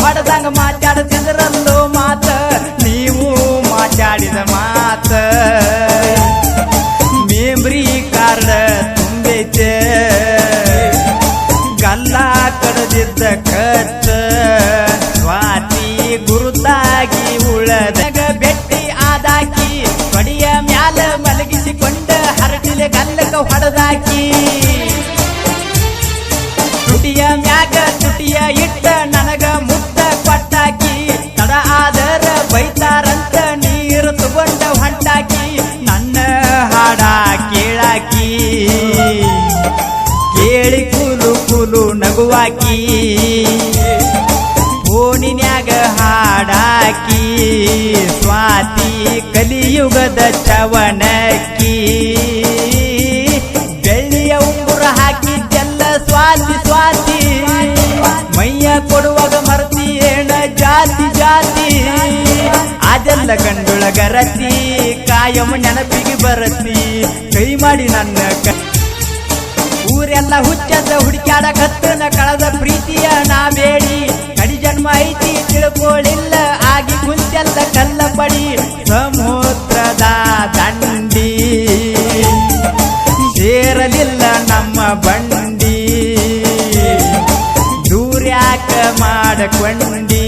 ಹೊಡೆದಂಗ ಮಾತಾಡ್ತಿದ್ರಲ್ಲೋ ಮಾತ, ನೀವು ಮಾತಾಡಿದ ಮಾತ. ಮೇಮ್ರಿ ಕಾರ್ಡ್ ತುಂಬೈತೆ ಗಲ್ಲ ಕಡದಿದ್ದ ಕತ್ತ ಸ್ವಾತಿ ಗುರುತಾಗಿ ಉಳದಾಗ ಬೆಟ್ಟಿ ಆದಾಕಿ ಕಡಿಯ ಮ್ಯಾಲ ಮಲಗಿಸಿಕೊಂಡ ಹರಟಿಲೆ ಗಲ್ಲಕ ಹೊಡೆದಾಕಿ. ತುಟಿಯ ಮ್ಯಾಗ ತುಟಿಯ ಕೇಳಿ ಕುಲು ಕುಲು ನಗುವಾಕಿ ಓಣಿನ್ಯಾಗ ಹಾಡಾಕಿ, ಸ್ವಾತಿ ಕಲಿಯುಗದ ಚವನಕ್ಕಿ ಬೆಳ್ಳಿಯ ಉಂಗುರ ಹಾಕಿದ್ದೆಲ್ಲ ಸ್ವಾತಿ ಸ್ವಾತಿ, ಮೈಯ ಕೊಡುವಾಗ ಮರತಿ ಏಣ ಜಾತಿ ಜಾತಿ. ಅದೆಲ್ಲ ಗಂಡುಳ ಗರತಿ, ಕಾಯಂ ನೆನಪಿಗೆ ಬರತಿ, ಕೈ ಮಾಡಿ ನನ್ನ ಕ ಊರೆಲ್ಲ ಹುಚ್ಚದ ಹುಡುಕ್ಯಾಡಕತ್ತನ ಕಳದ ಪ್ರೀತಿಯ ನಾ ಬೇಡಿ ಕಡಿ ಜನ್ಮ ಐತಿ ತಿಳ್ಕೊಳ್ಳಿಲ್ಲ ಆಗಿ ಕುಂತೆಲ್ಲ ಕಲ್ಲ ಪಡಿ ಸಮುದ್ರದ ದಂಡಿ ಸೇರಲಿಲ್ಲ ನಮ್ಮ ಬಂಡಿ. ದೂರ್ಯಾಕ ಮಾಡಕೊಂಡಿ.